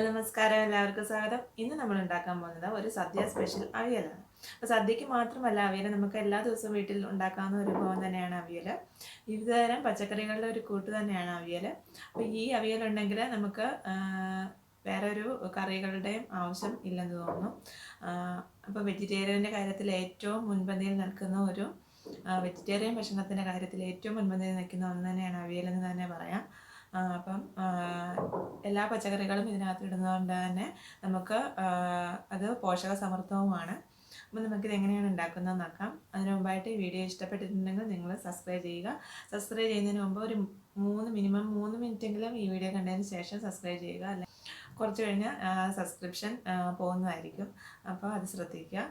Hello നമസ്കാരം. എല്ലാവർക്കും സ്വാഗതം. ഇന്ന് നമ്മൾ ഉണ്ടാക്കാൻ പോകുന്നത് ഒരു സദ്യ സ്പെഷ്യൽ അവിയലാണ്. അപ്പോൾ സദ്യക്ക് മാത്രമല്ല അവിയൽ നമുക്ക് എല്ലാ ദിവസവും വീട്ടിൽ ഉണ്ടാക്കാവുന്ന ഒരു വിഭവം തന്നെയാണ് അവിയൽ വിവിധതരം പച്ചക്കറികളുടെ ഒരു കൂട്ട് തന്നെയാണ് അവിയൽ അപ്പോൾ ഈ അവിയൽ ഉണ്ടെങ്കിൽ നമുക്ക് വേറെ ഒരു കറികളുടെയും ആവശ്യം ഇല്ലെന്ന് തോന്നുന്നു. അപ്പോൾ വെജിറ്റേറിയന്റെ കാര്യത്തിൽ ഏറ്റവും മുൻപന്തിയിൽ നിൽക്കുന്ന ഒരു വെജിറ്റേറിയൻ ഭക്ഷണത്തിന്റെ കാര്യത്തിൽ ഏറ്റവും മുൻപന്തിയിൽ നിൽക്കുന്ന ഒന്ന് തന്നെയാണ് അവിയൽ എന്ന് തന്നെ പറയാം. അപ്പം എല്ലാ പച്ചക്കറികളും ഇതിനകത്ത് ഇടുന്നതുകൊണ്ട് തന്നെ നമുക്ക് അത് പോഷക സമൃദ്ധവുമാണ് അപ്പം നമുക്കിത് എങ്ങനെയാണ് ഉണ്ടാക്കുന്നത് നോക്കാം. അതിന് മുമ്പായിട്ട് ഈ വീഡിയോ ഇഷ്ടപ്പെട്ടിട്ടുണ്ടെങ്കിൽ നിങ്ങൾ സബ്സ്ക്രൈബ് ചെയ്യുക. സബ്സ്ക്രൈബ് ചെയ്യുന്നതിന് മുമ്പ് ഒരു മൂന്ന് മിനിമം മൂന്ന് മിനിറ്റെങ്കിലും ഈ വീഡിയോ കണ്ടതിന് ശേഷം സബ്സ്ക്രൈബ് ചെയ്യുക. അല്ലെ കുറച്ച് കഴിഞ്ഞ് സബ്സ്ക്രിപ്ഷൻ പോകുന്നതായിരിക്കും. അപ്പോൾ അത് ശ്രദ്ധിക്കുക.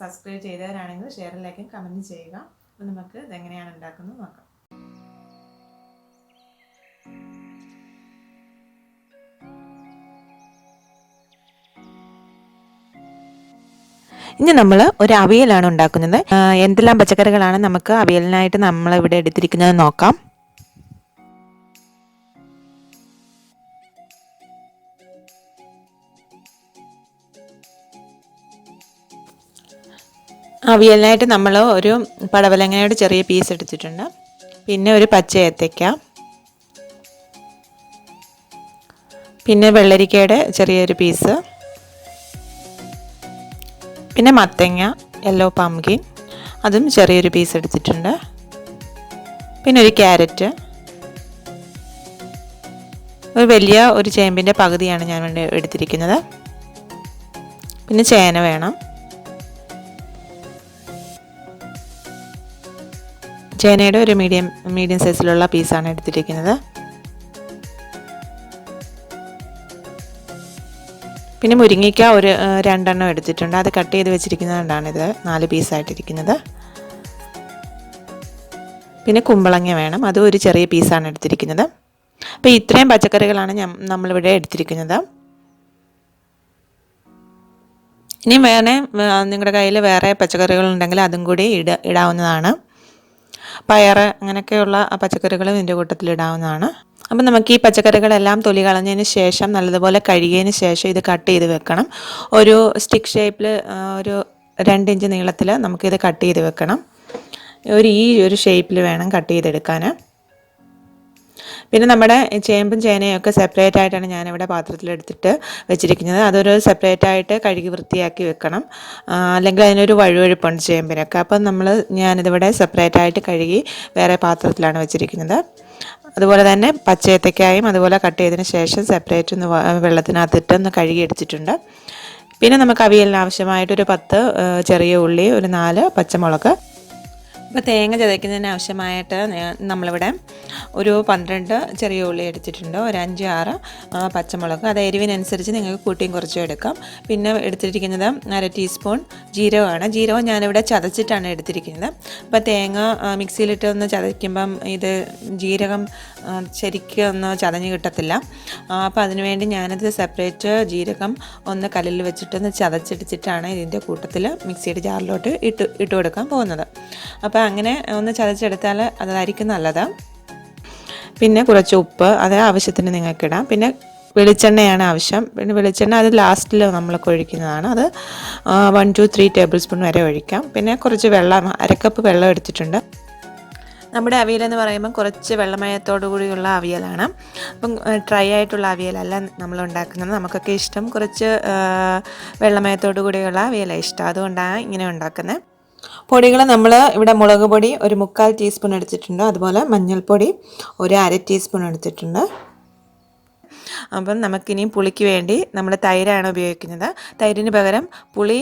സബ്സ്ക്രൈബ് ചെയ്തവരാണെങ്കിൽ ഷെയറിലേക്കും കമന്റ് ചെയ്യുക. അപ്പോൾ നമുക്ക് ഇതെങ്ങനെയാണ് ഉണ്ടാക്കുന്നത് നോക്കാം. ഇനി നമ്മൾ ഒരു അവിയലാണ് ഉണ്ടാക്കുന്നത്. എന്തെല്ലാം പച്ചക്കറികളാണ് നമുക്ക് അവിയലിനായിട്ട് നമ്മൾ ഇവിടെ എടുത്തിരിക്കുന്നത് നോക്കാം. അവിയലിനായിട്ട് നമ്മൾ ഒരു പടവലങ്ങയുടെ ചെറിയ പീസ് എടുത്തിട്ടുണ്ട്. പിന്നെ ഒരു പച്ച ഏത്തയ്ക്ക. പിന്നെ വെള്ളരിക്കയുടെ ചെറിയൊരു പീസ് പിന്നെ മത്തങ്ങ യെല്ലോ പംകിൻ അതും ചെറിയൊരു പീസ് എടുത്തിട്ടുണ്ട്. പിന്നെ ഒരു ക്യാരറ്റ് ഒരു വലിയ ഒരു ചേമ്പിന്റെ പകുതിയാണ് ഞാൻ വേണ്ടി എടുത്തിരിക്കുന്നത്. പിന്നെ ചേന വേണം. ചേനയുടെ ഒരു മീഡിയം മീഡിയം സൈസിലുള്ള പീസാണ് എടുത്തിരിക്കുന്നത്. പിന്നെ മുരിങ്ങയ്ക്ക ഒരു രണ്ടെണ്ണം എടുത്തിട്ടുണ്ട്. അത് കട്ട് ചെയ്ത് വെച്ചിരിക്കുന്നതുകൊണ്ടാണിത് നാല് പീസായിട്ടിരിക്കുന്നത് പിന്നെ കുമ്പളങ്ങ വേണം. അതും ഒരു ചെറിയ പീസാണ് എടുത്തിരിക്കുന്നത്. അപ്പോൾ ഇത്രയും പച്ചക്കറികളാണ് ഞാൻ നമ്മളിവിടെ എടുത്തിരിക്കുന്നത്. ഇനി വേണേ നിങ്ങളുടെ കയ്യിൽ വേറെ പച്ചക്കറികളുണ്ടെങ്കിൽ അതും കൂടി ഇട ഇടാവുന്നതാണ്. പയറ് അങ്ങനെയൊക്കെയുള്ള പച്ചക്കറികളും ഇതിന്റെ കൂട്ടത്തിൽ ഇടാവുന്നതാണ്. അപ്പം നമുക്ക് ഈ പച്ചക്കറികളെല്ലാം തൊലി കളഞ്ഞതിന് ശേഷം നല്ലതുപോലെ കഴുകിയതിന് ശേഷം ഇത് കട്ട് ചെയ്ത് വെക്കണം. ഒരു സ്റ്റിക്ക് ഷേപ്പിൽ ഒരു രണ്ട് ഇഞ്ച് നീളത്തിൽ നമുക്കിത് കട്ട് ചെയ്ത് വെക്കണം. ഒരു ഈ ഒരു ഷേപ്പിൽ വേണം കട്ട് ചെയ്തെടുക്കാൻ പിന്നെ നമ്മുടെ ചേമ്പും ചേനയൊക്കെ സെപ്പറേറ്റ് ആയിട്ടാണ് ഞാനിവിടെ പാത്രത്തിലെടുത്തിട്ട് വെച്ചിരിക്കുന്നത്. അതൊരു സെപ്പറേറ്റ് ആയിട്ട് കഴുകി വൃത്തിയാക്കി വെക്കണം. അല്ലെങ്കിൽ അതിനൊരു വഴുവഴുപ്പുണ്ട് ചേമ്പിനൊക്കെ. അപ്പം നമ്മൾ ഞാനിതിവിടെ സെപ്പറേറ്റ് ആയിട്ട് കഴുകി വേറെ പാത്രത്തിലാണ് വെച്ചിരിക്കുന്നത്. അതുപോലെ തന്നെ പച്ചയത്തക്കായും അതുപോലെ കട്ട് ചെയ്തതിന് ശേഷം സെപ്പറേറ്റ് ഒന്ന് വെള്ളത്തിനകത്തിട്ട് ഒന്ന് കഴുകി പിന്നെ നമുക്ക് അവിയലിന് ആവശ്യമായിട്ടൊരു പത്ത് ചെറിയ ഉള്ളി ഒരു നാല് പച്ചമുളക് ഇപ്പോൾ തേങ്ങ ചതയ്ക്കുന്നതിന് ആവശ്യമായിട്ട് നമ്മളിവിടെ ഒരു പന്ത്രണ്ട് ചെറിയ ഉള്ളി എടുത്തിട്ടുണ്ട്. ഒരു അഞ്ച് ആറ് പച്ചമുളക്. അത് എരിവിനനുസരിച്ച് നിങ്ങൾക്ക് കൂട്ടിയും കുറച്ചും എടുക്കാം. പിന്നെ എടുത്തിരിക്കുന്നത് അര ടീസ്പൂൺ ജീരകമാണ്. ജീരകം ഞാനിവിടെ ചതച്ചിട്ടാണ് എടുത്തിരിക്കുന്നത്. അപ്പോൾ തേങ്ങ മിക്സിയിലിട്ട് ഒന്ന് ചതയ്ക്കുമ്പം ഇത് ജീരകം ശരിക്കും ഒന്ന് ചതഞ്ഞ് കിട്ടത്തില്ല. അപ്പോൾ അതിനുവേണ്ടി ഞാനത് സെപ്പറേറ്റ് ജീരകം ഒന്ന് കല്ലിൽ വെച്ചിട്ട് ഒന്ന് ചതച്ചിടിച്ചിട്ടാണ് ഇതിന്റെ കൂട്ടത്തിൽ മിക്സിയുടെ ജാറിലോട്ട് ഇട്ട് ഇട്ട് കൊടുക്കാൻ പോകുന്നത്. അപ്പോൾ അങ്ങനെ ഒന്ന് ചതച്ചെടുത്താൽ അതായിരിക്കും നല്ലത്. പിന്നെ കുറച്ച് ഉപ്പ് അത് ആവശ്യത്തിന് നിങ്ങൾക്കിടാം പിന്നെ വെളിച്ചെണ്ണയാണ് ആവശ്യം. പിന്നെ വെളിച്ചെണ്ണ അത് ലാസ്റ്റിൽ നമ്മൾ ഒഴിക്കുന്നതാണ് അത് one two three tablespoon വരെ ഒഴിക്കാം. പിന്നെ കുറച്ച് വെള്ളം അരക്കപ്പ് വെള്ളം എടുത്തിട്ടുണ്ട്. നമ്മുടെ അവിയൽ എന്ന് പറയുമ്പോൾ കുറച്ച് വെള്ളമയത്തോടു കൂടിയുള്ള അവിയലാണ്. അപ്പം ഡ്രൈ ആയിട്ടുള്ള അവിയലല്ല നമ്മൾ ഉണ്ടാക്കുന്നത്. നമുക്കൊക്കെ ഇഷ്ടം കുറച്ച് വെള്ളമയത്തോടു കൂടിയുള്ള അവിയലാണ് ഇഷ്ടം. അതുകൊണ്ടാണ് ഇങ്ങനെ ഉണ്ടാക്കുന്നത് പൊടികൾ നമ്മൾ ഇവിടെ മുളക് പൊടി ഒരു മുക്കാൽ ടീസ്പൂൺ എടുത്തിട്ടുണ്ട്. അതുപോലെ മഞ്ഞൾപ്പൊടി ഒരു അര ടീസ്പൂൺ എടുത്തിട്ടുണ്ട്. അപ്പം നമുക്കിനി പുളിക്ക് വേണ്ടി നമ്മൾ തൈരാണ് ഉപയോഗിക്കുന്നത്. തൈരിന് പകരം പുളി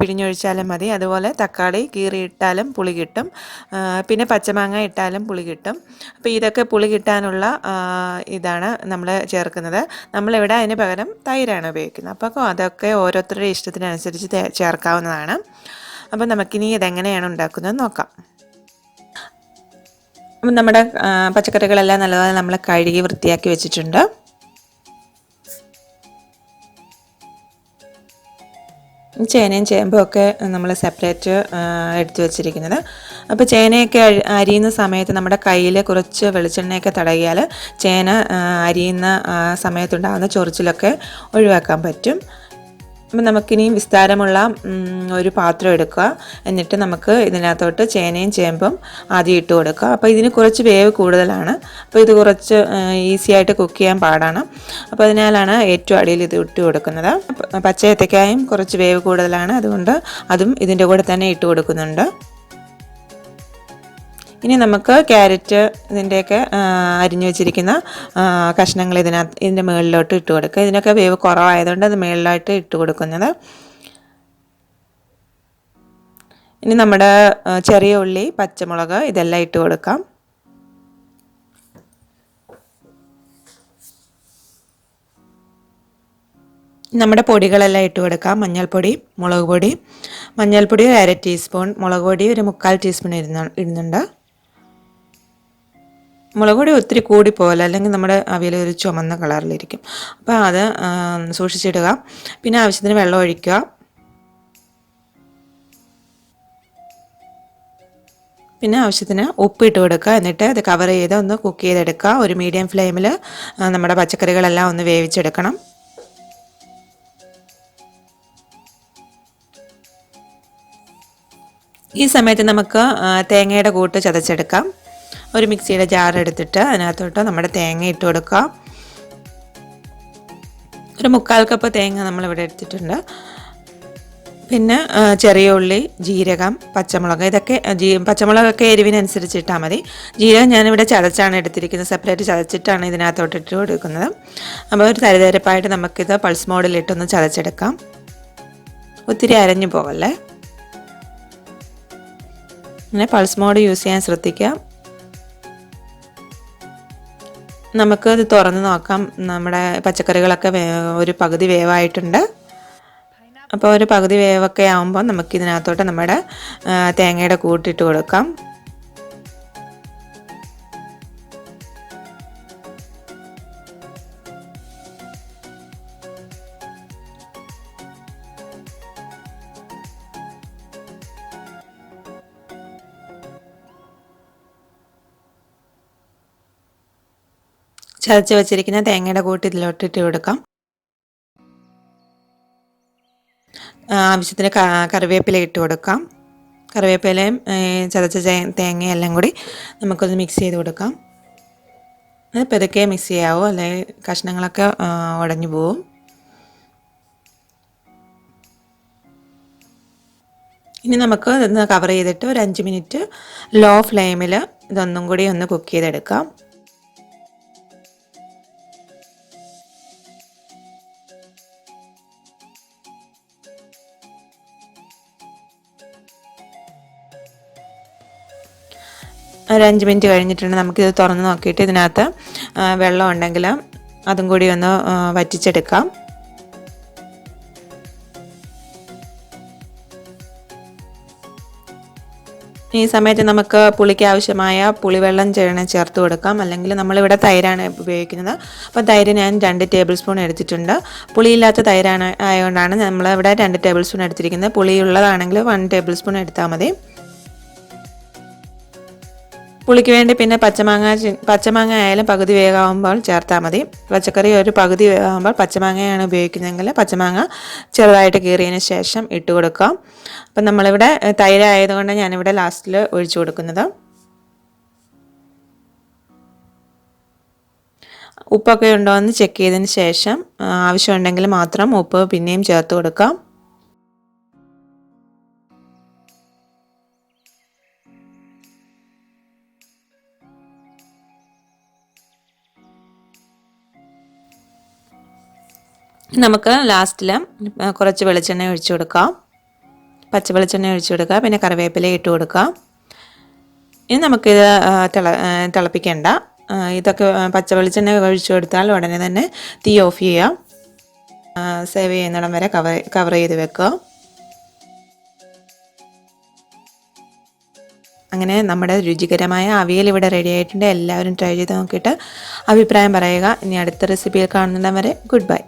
പിഴിഞ്ഞൊഴിച്ചാലും മതി. അതുപോലെ തക്കാളി കീറി കീറിയിട്ടാലും പുളി കിട്ടും. പിന്നെ പച്ചമാങ്ങ ഇട്ടാലും പുളി കിട്ടും. അപ്പോൾ ഇതൊക്കെ പുളി കിട്ടാനുള്ള ഇതാണ് നമ്മൾ ചേർക്കുന്നത്. നമ്മളിവിടെ അതിന് പകരം തൈരാണ് ഉപയോഗിക്കുന്നത്. അപ്പോൾ അതൊക്കെ ഓരോരുത്തരുടെ ഇഷ്ടത്തിനനുസരിച്ച് ചേർക്കാവുന്നതാണ്. അപ്പോൾ നമുക്കിനി ഇതെങ്ങനെയാണ് ഉണ്ടാക്കുന്നത് നോക്കാം. നമ്മുടെ പച്ചക്കറികളെല്ലാം നല്ലപോലെ നമ്മൾ കഴുകി വൃത്തിയാക്കി വെച്ചിട്ടുണ്ട്. ചേനയും ചേമ്പും ഒക്കെ നമ്മൾ സെപ്പറേറ്റ് എടുത്തു വെച്ചിരിക്കുന്നത്. അപ്പോൾ ചേനയൊക്കെ അരി- അരിയുന്ന സമയത്ത് നമ്മുടെ കയ്യിൽ കുറച്ച് വെളിച്ചെണ്ണയൊക്കെ തടകിയാൽ ചേന അരിയുന്ന സമയത്തുണ്ടാകുന്ന ചൊറിച്ചിലൊക്കെ ഒഴിവാക്കാൻ പറ്റും. അപ്പം നമുക്കിനിയും വിസ്താരമുള്ള ഒരു പാത്രം എടുക്കുക. എന്നിട്ട് നമുക്ക് ഇതിനകത്തോട്ട് ചേനയും ചേമ്പും ആദ്യം ഇട്ട് കൊടുക്കുക. അപ്പോൾ ഇതിന് കുറച്ച് വേവ് കൂടുതലാണ്. അപ്പോൾ ഇത് കുറച്ച് ഈസി ആയിട്ട് കുക്ക് ചെയ്യാൻ പാടാണ്. അപ്പോൾ അതിനാലാണ് ഏറ്റവും അടിയിൽ ഇത് ഇട്ട് കൊടുക്കുന്നത്. പച്ച ഏത്തക്കായും കുറച്ച് വേവ് കൂടുതലാണ്. അതുകൊണ്ട് അതും ഇതിന്റെ കൂടെ തന്നെ ഇട്ട് കൊടുക്കുന്നുണ്ട്. ഇനി നമുക്ക് ക്യാരറ്റ് ഇതിന്റെയൊക്കെ അരിഞ്ഞു വെച്ചിരിക്കുന്ന കഷ്ണങ്ങൾ ഇതിനകത്ത് ഇതിന്റെ മുകളിലോട്ട് ഇട്ട് കൊടുക്കുക. ഇതിനൊക്കെ വേവ് കുറവായതുകൊണ്ട് അത് മുകളിലായിട്ട് ഇട്ട് കൊടുക്കുന്നത്. ഇനി നമ്മുടെ ചെറിയ ഉള്ളി പച്ചമുളക് ഇതെല്ലാം ഇട്ട് കൊടുക്കാം. നമ്മുടെ പൊടികളെല്ലാം ഇട്ട് കൊടുക്കാം. മഞ്ഞൾപ്പൊടി മുളക് പൊടി. മഞ്ഞൾപ്പൊടി ഒരു അര ടീസ്പൂൺ മുളക് പൊടി ഒരു മുക്കാൽ ടീസ്പൂൺ ഇടുന്നുണ്ട്. മുളക് പൊടി ഒത്തിരി കൂടി പോലെ അല്ലെങ്കിൽ നമ്മുടെ അവിയൽ ഒരു ചുമന്ന കളറിലിരിക്കും. അപ്പോൾ അത് സൂക്ഷിച്ചിടുക. പിന്നെ ആവശ്യത്തിന് വെള്ളം ഒഴിക്കുക. പിന്നെ ആവശ്യത്തിന് ഉപ്പ് ഇട്ട് കൊടുക്കുക. എന്നിട്ട് അത് കവർ ചെയ്ത് ഒന്ന് കുക്ക് ചെയ്തെടുക്കുക. ഒരു മീഡിയം ഫ്ലെയിമിൽ നമ്മുടെ പച്ചക്കറികളെല്ലാം ഒന്ന് വേവിച്ചെടുക്കണം. ഈ സമയത്ത് നമുക്ക് തേങ്ങയുടെ കൂട്ട് ചതച്ചെടുക്കാം. ഒരു മിക്സിയുടെ ജാർ എടുത്തിട്ട് അതിനകത്തോട്ട് നമ്മുടെ തേങ്ങ ഇട്ട് കൊടുക്കുക. ഒരു മുക്കാൽ കപ്പ് തേങ്ങ നമ്മളിവിടെ എടുത്തിട്ടുണ്ട്. പിന്നെ ചെറിയ ഉള്ളി ജീരകം പച്ചമുളക് ഇതൊക്കെ ജീ പച്ചമുളകൊക്കെ എരിവിനനുസരിച്ച് ഇട്ടാൽ മതി. ജീരകം ഞാനിവിടെ ചതച്ചാണ് എടുത്തിരിക്കുന്നത്. സെപ്പറേറ്റ് ചതച്ചിട്ടാണ് ഇതിനകത്തോട്ട് ഇട്ട് കൊടുക്കുന്നത്. അപ്പോൾ ഒരു തരിതരിപ്പായിട്ട് നമുക്കിത് പൾസ് മോഡിലിട്ടൊന്ന് ചതച്ചെടുക്കാം. ഒത്തിരി അരഞ്ഞു പോകല്ലേ അങ്ങനെ പൾസ് മോഡ് യൂസ് ചെയ്യാൻ ശ്രദ്ധിക്കുക നമുക്ക് ഇത് തുറന്ന് നോക്കാം. നമ്മുടെ പച്ചക്കറികളൊക്കെ ഒരു പകുതി വേവായിട്ടുണ്ട്. അപ്പോൾ ഒരു പകുതി വേവൊക്കെ ആകുമ്പോൾ നമുക്ക് ഇതിനകത്തോട്ട് നമ്മുടെ തേങ്ങയുടെ കൂട്ടിട്ട് കൊടുക്കാം. ചതച്ച് വെച്ചിരിക്കുന്ന തേങ്ങയുടെ കൂട്ട് ഇതിലോട്ട് ഇട്ട് കൊടുക്കാം ആവശ്യത്തിന് കറിവേപ്പില ഇട്ട് കൊടുക്കാം. കറിവേപ്പിലയും ചതച്ച തേങ്ങയും എല്ലാം കൂടി നമുക്കൊന്ന് മിക്സ് ചെയ്ത് കൊടുക്കാം. അത് പെതുക്കെ മിക്സ് ചെയ്യാവൂ അല്ലെങ്കിൽ കഷ്ണങ്ങളൊക്കെ ഉടഞ്ഞു പോവും. ഇനി നമുക്ക് ഇതൊന്ന് കവർ ചെയ്തിട്ട് ഒരു അഞ്ച് മിനിറ്റ് ലോ ഫ്ലെയിമിൽ ഇതൊന്നും കൂടി ഒന്ന് കുക്ക് ചെയ്തെടുക്കാം. ഒരു അഞ്ച് മിനിറ്റ് കഴിഞ്ഞിട്ടുണ്ട്. നമുക്കിത് തുറന്ന് നോക്കിയിട്ട് ഇതിനകത്ത് വെള്ളം ഉണ്ടെങ്കിൽ അതും കൂടി ഒന്ന് വറ്റിച്ചെടുക്കാം. ഈ സമയത്ത് നമുക്ക് പുളിക്ക് ആവശ്യമായ പുളിവെള്ളം ചേർന്ന് ചേർത്ത് കൊടുക്കാം. അല്ലെങ്കിൽ നമ്മളിവിടെ തൈരാണ് ഉപയോഗിക്കുന്നത്. അപ്പോൾ തൈര് ഞാൻ രണ്ട് ടേബിൾ സ്പൂൺ എടുത്തിട്ടുണ്ട്. പുളിയില്ലാത്ത തൈരാണ് ആയതുകൊണ്ടാണ് നമ്മളിവിടെ രണ്ട് ടേബിൾ സ്പൂൺ എടുത്തിരിക്കുന്നത്. പുളിയുള്ളതാണെങ്കിൽ വൺ ടേബിൾ സ്പൂൺ എടുത്താൽ മതി. പുളിക്ക് വേണ്ടി പിന്നെ പച്ചമാങ്ങ പച്ചമാങ്ങ ആയാലും പകുതി വേഗമാകുമ്പോൾ ചേർത്താൽ മതി. പച്ചക്കറി ഒരു പകുതി വേഗമാകുമ്പോൾ പച്ചമാങ്ങയാണ് ഉപയോഗിക്കുന്നതെങ്കിൽ പച്ചമാങ്ങ ചെറുതായിട്ട് കീറിയതിന് ശേഷം ഇട്ട് കൊടുക്കാം. അപ്പം നമ്മളിവിടെ തൈര് ആയതുകൊണ്ട് ഞാനിവിടെ ലാസ്റ്റിൽ ഒഴിച്ചു കൊടുക്കുന്നത്. ഉപ്പൊക്കെ ഉണ്ടോ എന്ന് ചെക്ക് ചെയ്തതിന് ശേഷം ആവശ്യമുണ്ടെങ്കിൽ മാത്രം ഉപ്പ് പിന്നെയും ചേർത്ത് കൊടുക്കാം. നമുക്ക് ലാസ്റ്റിൽ കുറച്ച് വെളിച്ചെണ്ണ ഒഴിച്ചു കൊടുക്കാം. പച്ച വെളിച്ചെണ്ണ ഒഴിച്ചു കൊടുക്കുക. പിന്നെ കറിവേപ്പില ഇട്ട് കൊടുക്കാം ഇനി നമുക്കിത് തിള തിളപ്പിക്കേണ്ട. ഇതൊക്കെ പച്ച വെളിച്ചെണ്ണ ഒഴിച്ചു കൊടുത്താൽ ഉടനെ തന്നെ തീ ഓഫ് ചെയ്യാം സേവ് ചെയ്യുന്നിടം വരെ കവർ കവർ ചെയ്ത് വെക്കുക. അങ്ങനെ നമ്മുടെ രുചികരമായ അവിയൽ ഇവിടെ റെഡി ആയിട്ടുണ്ട്. എല്ലാവരും ട്രൈ ചെയ്ത് നോക്കിയിട്ട് അഭിപ്രായം പറയുക. ഇനി അടുത്ത റെസിപ്പിയിൽ കാണുന്നിടം വരെ ഗുഡ് ബൈ